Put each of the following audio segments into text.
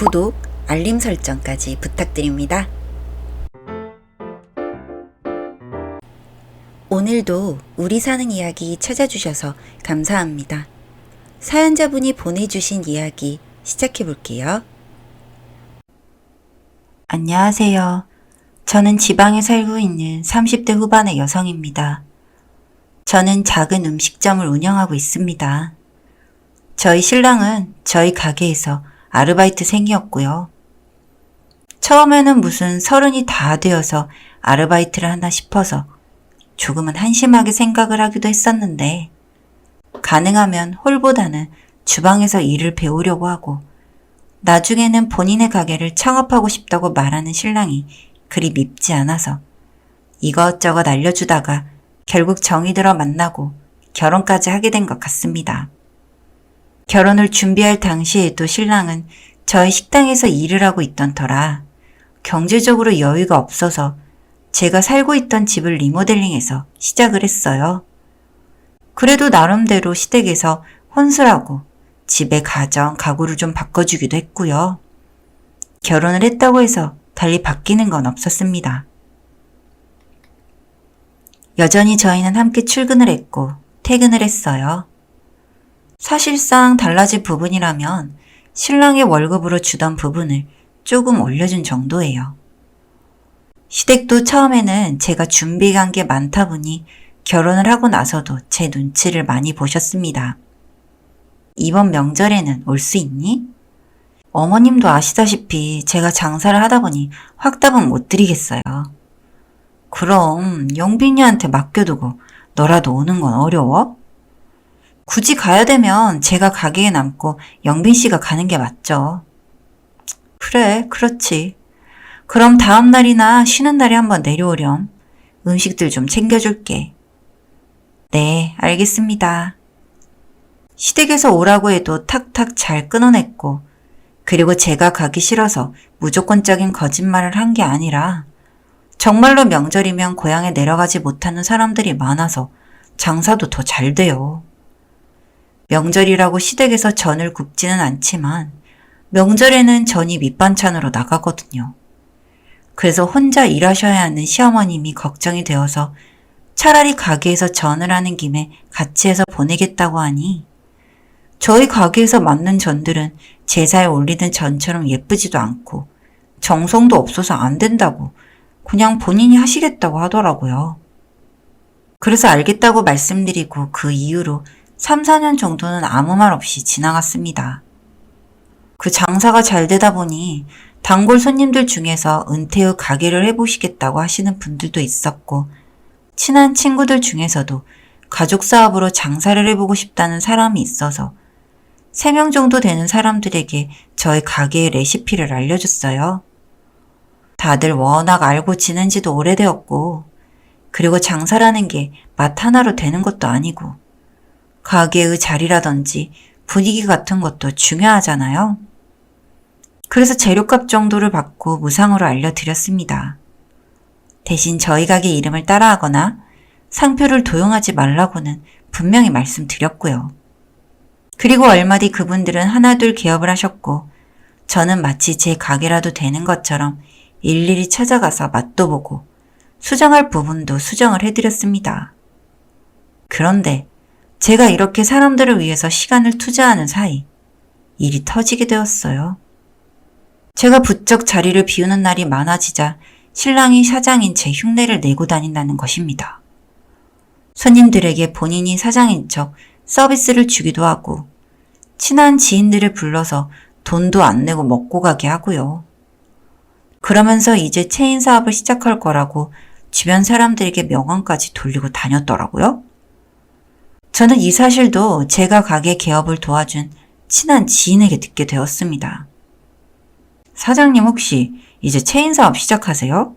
구독, 알림 설정까지 부탁드립니다. 오늘도 우리 사는 이야기 찾아주셔서 감사합니다. 사연자분이 보내주신 이야기 시작해 볼게요. 안녕하세요. 저는 지방에 살고 있는 30대 후반의 여성입니다. 저는 작은 음식점을 운영하고 있습니다. 저희 신랑은 저희 가게에서 아르바이트생이었고요. 처음에는 무슨 서른이 다 되어서 아르바이트를 하나 싶어서 조금은 한심하게 생각을 하기도 했었는데, 가능하면 홀보다는 주방에서 일을 배우려고 하고, 나중에는 본인의 가게를 창업하고 싶다고 말하는 신랑이 그리 밉지 않아서 이것저것 알려주다가 결국 정이 들어 만나고 결혼까지 하게 된 것 같습니다. 결혼을 준비할 당시에도 신랑은 저희 식당에서 일을 하고 있던 터라 경제적으로 여유가 없어서 제가 살고 있던 집을 리모델링해서 시작을 했어요. 그래도 나름대로 시댁에서 혼술하고 집의 가정, 가구를 좀 바꿔주기도 했고요. 결혼을 했다고 해서 달리 바뀌는 건 없었습니다. 여전히 저희는 함께 출근을 했고 퇴근을 했어요. 사실상 달라질 부분이라면 신랑의 월급으로 주던 부분을 조금 올려준 정도예요. 시댁도 처음에는 제가 준비 간게 많다 보니 결혼을 하고 나서도 제 눈치를 많이 보셨습니다. 이번 명절에는 올 수 있니? 어머님도 아시다시피 제가 장사를 하다 보니 확답은 못 드리겠어요. 그럼 영빈이한테 맡겨두고 너라도 오는 건 어려워? 굳이 가야 되면 제가 가게에 남고 영빈 씨가 가는 게 맞죠. 그래, 그렇지. 그럼 다음 날이나 쉬는 날에 한번 내려오렴. 음식들 좀 챙겨줄게. 네, 알겠습니다. 시댁에서 오라고 해도 탁탁 잘 끊어냈고, 그리고 제가 가기 싫어서 무조건적인 거짓말을 한 게 아니라, 정말로 명절이면 고향에 내려가지 못하는 사람들이 많아서 장사도 더 잘 돼요. 명절이라고 시댁에서 전을 굽지는 않지만, 명절에는 전이 밑반찬으로 나가거든요. 그래서 혼자 일하셔야 하는 시어머님이 걱정이 되어서 차라리 가게에서 전을 하는 김에 같이 해서 보내겠다고 하니 저희 가게에서 만든 전들은 제사에 올리는 전처럼 예쁘지도 않고 정성도 없어서 안 된다고 그냥 본인이 하시겠다고 하더라고요. 그래서 알겠다고 말씀드리고 그 이후로 3, 4년 정도는 아무 말 없이 지나갔습니다. 그 장사가 잘 되다 보니 단골 손님들 중에서 은퇴 후 가게를 해보시겠다고 하시는 분들도 있었고, 친한 친구들 중에서도 가족 사업으로 장사를 해보고 싶다는 사람이 있어서 3명 정도 되는 사람들에게 저희 가게의 레시피를 알려줬어요. 다들 워낙 알고 지낸 지도 오래되었고, 그리고 장사라는 게 맛 하나로 되는 것도 아니고, 가게의 자리라든지 분위기 같은 것도 중요하잖아요. 그래서 재료값 정도를 받고 무상으로 알려드렸습니다. 대신 저희 가게 이름을 따라하거나 상표를 도용하지 말라고는 분명히 말씀드렸고요. 그리고 얼마 뒤 그분들은 하나둘 개업을 하셨고 저는 마치 제 가게라도 되는 것처럼 일일이 찾아가서 맛도 보고 수정할 부분도 수정을 해드렸습니다. 그런데 제가 이렇게 사람들을 위해서 시간을 투자하는 사이 일이 터지게 되었어요. 제가 부쩍 자리를 비우는 날이 많아지자 신랑이 사장인 제 흉내를 내고 다닌다는 것입니다. 손님들에게 본인이 사장인 척 서비스를 주기도 하고 친한 지인들을 불러서 돈도 안 내고 먹고 가게 하고요. 그러면서 이제 체인 사업을 시작할 거라고 주변 사람들에게 명언까지 돌리고 다녔더라고요. 저는 이 사실도 제가 가게 개업을 도와준 친한 지인에게 듣게 되었습니다. 사장님 혹시 이제 체인 사업 시작하세요?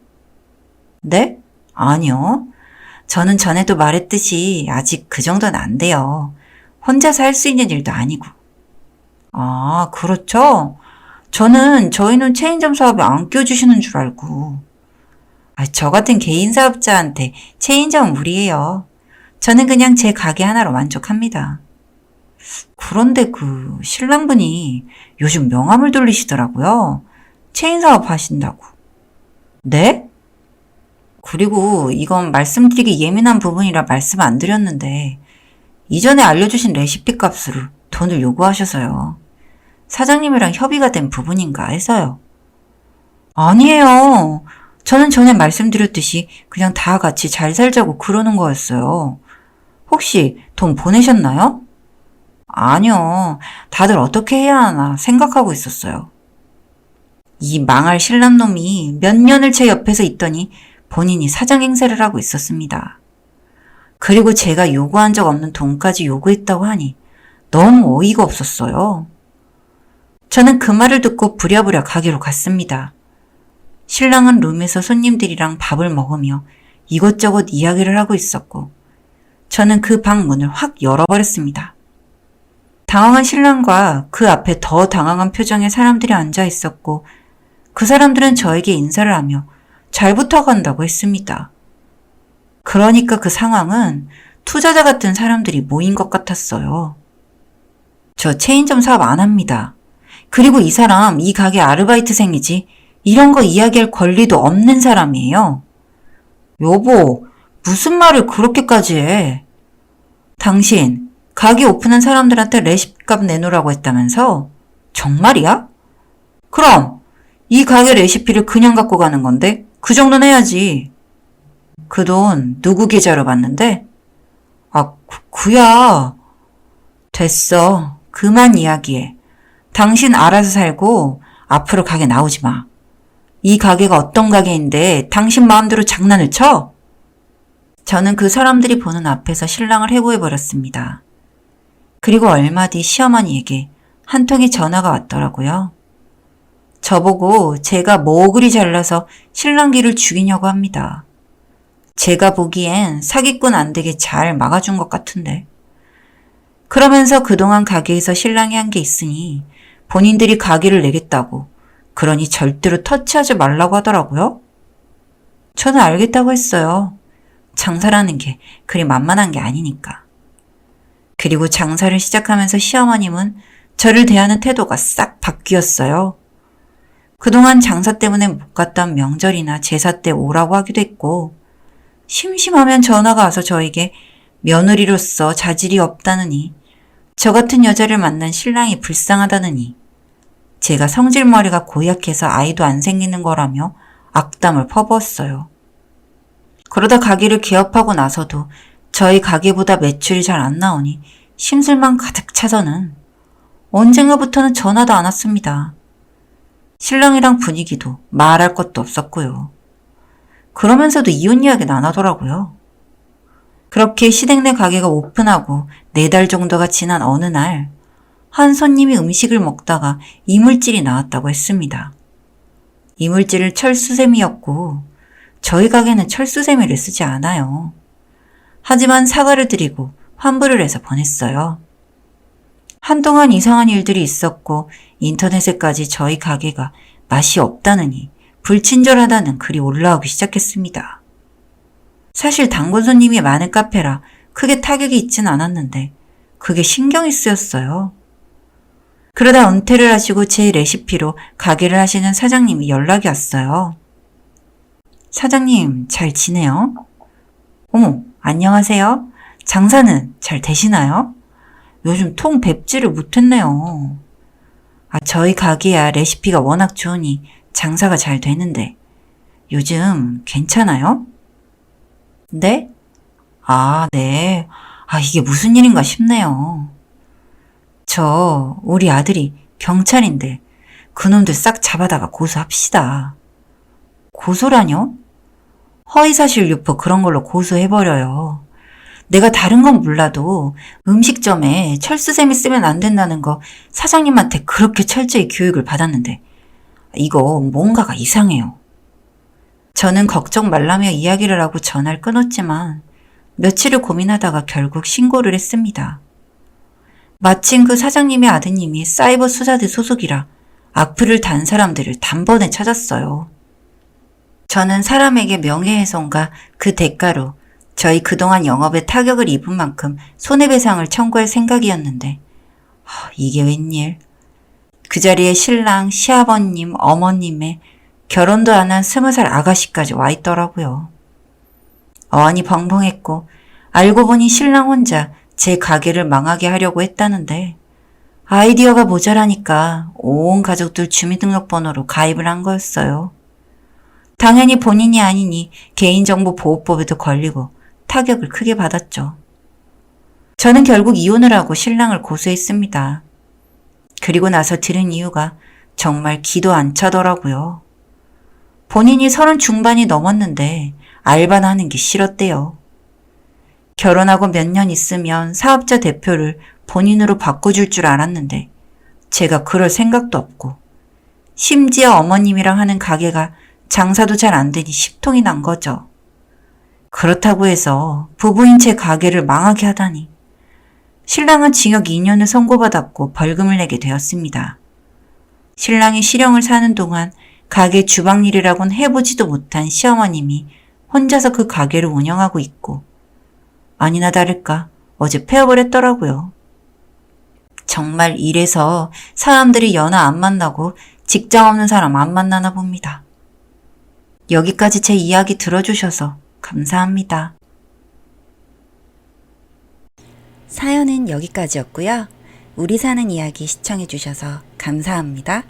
네? 아니요. 저는 전에도 말했듯이 아직 그 정도는 안 돼요. 혼자서 할 수 있는 일도 아니고. 아, 그렇죠? 저는 저희는 체인점 사업에 안 껴주시는 줄 알고. 아, 저 같은 개인 사업자한테 체인점은 무리예요. 저는 그냥 제 가게 하나로 만족합니다. 그런데 그 신랑분이 요즘 명함을 돌리시더라고요. 체인 사업 하신다고. 네? 그리고 이건 말씀드리기 예민한 부분이라 말씀 안 드렸는데 이전에 알려주신 레시피 값으로 돈을 요구하셔서요. 사장님이랑 협의가 된 부분인가 해서요. 아니에요. 저는 전에 말씀드렸듯이 그냥 다 같이 잘 살자고 그러는 거였어요. 혹시 돈 보내셨나요? 아니요. 다들 어떻게 해야 하나 생각하고 있었어요. 이 망할 신랑놈이 몇 년을 제 옆에서 있더니 본인이 사장 행세를 하고 있었습니다. 그리고 제가 요구한 적 없는 돈까지 요구했다고 하니 너무 어이가 없었어요. 저는 그 말을 듣고 부랴부랴 가게로 갔습니다. 신랑은 룸에서 손님들이랑 밥을 먹으며 이것저것 이야기를 하고 있었고, 저는 그 방 문을 확 열어버렸습니다. 당황한 신랑과 그 앞에 더 당황한 표정의 사람들이 앉아 있었고, 그 사람들은 저에게 인사를 하며 잘 부탁한다고 했습니다. 그러니까 그 상황은 투자자 같은 사람들이 모인 것 같았어요. 저 체인점 사업 안 합니다. 그리고 이 사람 이 가게 아르바이트생이지 이런 거 이야기할 권리도 없는 사람이에요. 여보, 무슨 말을 그렇게까지 해? 당신, 가게 오픈한 사람들한테 레시피값 내놓으라고 했다면서? 정말이야? 그럼, 이 가게 레시피를 그냥 갖고 가는 건데, 그 정도는 해야지. 그 돈 누구 계좌로 받는데? 아, 그, 그야. 됐어. 그만 이야기해. 당신 알아서 살고 앞으로 가게 나오지 마. 이 가게가 어떤 가게인데 당신 마음대로 장난을 쳐? 저는 그 사람들이 보는 앞에서 신랑을 해고해버렸습니다. 그리고 얼마 뒤 시어머니에게 한 통의 전화가 왔더라고요. 저보고 제가 뭐 그리 잘나서 신랑기를 죽이냐고 합니다. 제가 보기엔 사기꾼 안 되게 잘 막아준 것 같은데. 그러면서 그동안 가게에서 신랑이 한 게 있으니 본인들이 가게를 내겠다고 그러니 절대로 터치하지 말라고 하더라고요. 저는 알겠다고 했어요. 장사라는 게 그리 만만한 게 아니니까. 그리고 장사를 시작하면서 시어머님은 저를 대하는 태도가 싹 바뀌었어요. 그동안 장사 때문에 못 갔던 명절이나 제사 때 오라고 하기도 했고, 심심하면 전화가 와서 저에게 며느리로서 자질이 없다느니, 저 같은 여자를 만난 신랑이 불쌍하다느니, 제가 성질머리가 고약해서 아이도 안 생기는 거라며 악담을 퍼부었어요. 그러다 가게를 개업하고 나서도 저희 가게보다 매출이 잘 안 나오니 심술만 가득 차서는 언젠가부터는 전화도 안 왔습니다. 신랑이랑 분위기도 말할 것도 없었고요. 그러면서도 이혼 이야기는 안 하더라고요. 그렇게 시댁네 가게가 오픈하고 네 달 정도가 지난 어느 날, 한 손님이 음식을 먹다가 이물질이 나왔다고 했습니다. 이물질을 철수세미였고, 저희 가게는 철수세미를 쓰지 않아요. 하지만 사과를 드리고 환불을 해서 보냈어요. 한동안 이상한 일들이 있었고 인터넷에까지 저희 가게가 맛이 없다느니 불친절하다는 글이 올라오기 시작했습니다. 사실 단골 손님이 많은 카페라 크게 타격이 있진 않았는데 그게 신경이 쓰였어요. 그러다 은퇴를 하시고 제 레시피로 가게를 하시는 사장님이 연락이 왔어요. 사장님, 잘 지내요? 어머, 안녕하세요. 장사는 잘 되시나요? 요즘 통 뵙지를 못했네요. 아, 저희 가게야 레시피가 워낙 좋으니 장사가 잘 되는데 요즘 괜찮아요? 네? 아, 네. 아, 이게 무슨 일인가 싶네요. 저, 우리 아들이 경찰인데 그놈들 싹 잡아다가 고소합시다. 고소라뇨? 허위사실 유포 그런 걸로 고소해버려요. 내가 다른 건 몰라도 음식점에 철수샘이 쓰면 안 된다는 거 사장님한테 그렇게 철저히 교육을 받았는데 이거 뭔가가 이상해요. 저는 걱정 말라며 이야기를 하고 전화를 끊었지만 며칠을 고민하다가 결국 신고를 했습니다. 마침 그 사장님의 아드님이 사이버 수사대 소속이라 악플을 단 사람들을 단번에 찾았어요. 저는 사람에게 명예훼손과 그 대가로 저희 그동안 영업에 타격을 입은 만큼 손해배상을 청구할 생각이었는데 하, 이게 웬일? 그 자리에 신랑, 시아버님, 어머님의 결혼도 안 한 스무 살 아가씨까지 와 있더라고요. 어안이 벙벙했고 알고 보니 신랑 혼자 제 가게를 망하게 하려고 했다는데 아이디어가 모자라니까 온 가족들 주민등록번호로 가입을 한 거였어요. 당연히 본인이 아니니 개인정보 보호법에도 걸리고 타격을 크게 받았죠. 저는 결국 이혼을 하고 신랑을 고소했습니다. 그리고 나서 들은 이유가 정말 기도 안 차더라고요. 본인이 서른 중반이 넘었는데 알바나 하는 게 싫었대요. 결혼하고 몇 년 있으면 사업자 대표를 본인으로 바꿔줄 줄 알았는데 제가 그럴 생각도 없고 심지어 어머님이랑 하는 가게가 장사도 잘 안 되니 십통이 난 거죠. 그렇다고 해서 부부인 제 가게를 망하게 하다니. 신랑은 징역 2년을 선고받았고 벌금을 내게 되었습니다. 신랑이 실형을 사는 동안 가게 주방일이라곤 해보지도 못한 시어머님이 혼자서 그 가게를 운영하고 있고 아니나 다를까 어제 폐업을 했더라고요. 정말 이래서 사람들이 연하 안 만나고 직장 없는 사람 안 만나나 봅니다. 여기까지 제 이야기 들어주셔서 감사합니다. 사연은 여기까지였고요. 우리 사는 이야기 시청해주셔서 감사합니다.